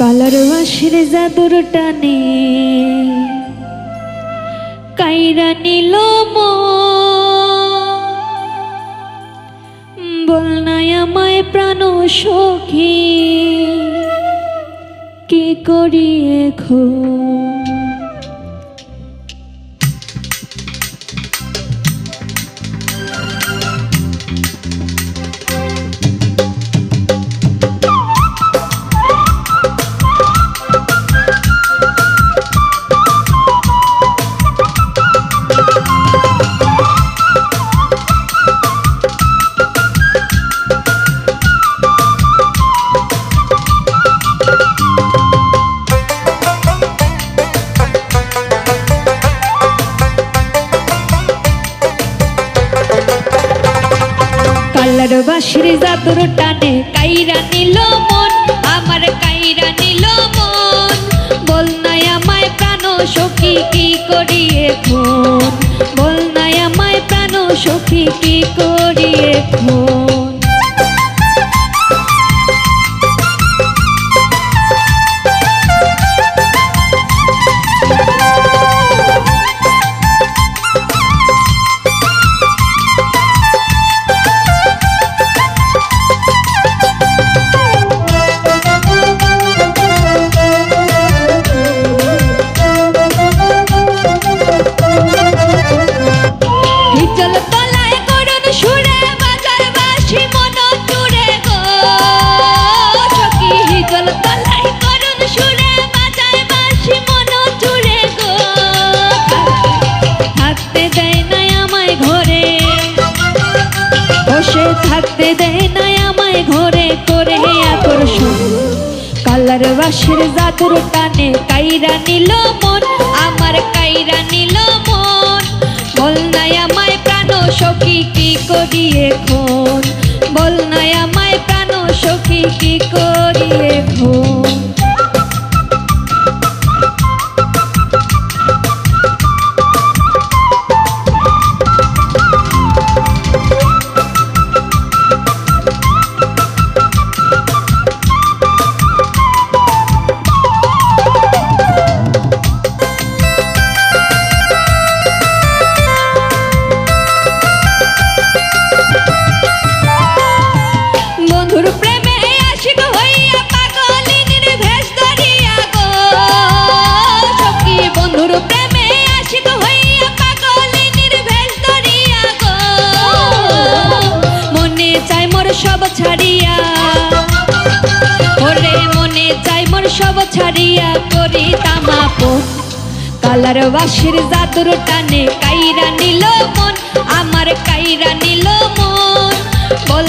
Colour বাসের জাদুর টানে। কাইরা নিল বলনায় আমায় প্রাণ সখী। কি করি এখন? কালার বাসির জাদুর টানে কাইরা নিল মন, আমার কাইরা নিল মন। বল নাই আমায় প্রাণ, সখী কি করি এখন বল নাই আমায় প্রাণ, সখী কি করি এখন দেয় জাদুর টানে কাইরা নিল মন, আমার কাইরা নিল মন। বল নাই আমায় প্রাণ সখী কি করি এখন? বল নাই আমায় প্রাণ সখী কি করি ছাড়িয়া করি তামাপো কালার বাসির জাদুর টানে কাইরা নিল মন, আমার কাইরা নিল মন। বল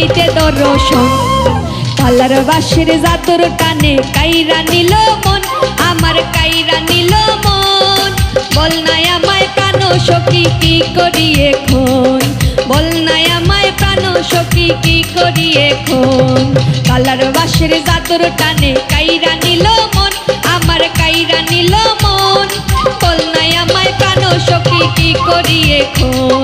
নলে পাইতে দর্শন। কালার বাসির জাতুর টানে কাইরা নিল মন, আমার কাইরা নিল মন। বল নাই আমায় প্রাণ সখী কি করি এখন? বল নাই আমায় প্রাণ সখী কি করি এখন? কালার বাসির জাতুর টানে কাইরা নিল মন, আমার কাইরা নিল মন। বল নাই আমায় প্রাণ সখী কি করি এখন?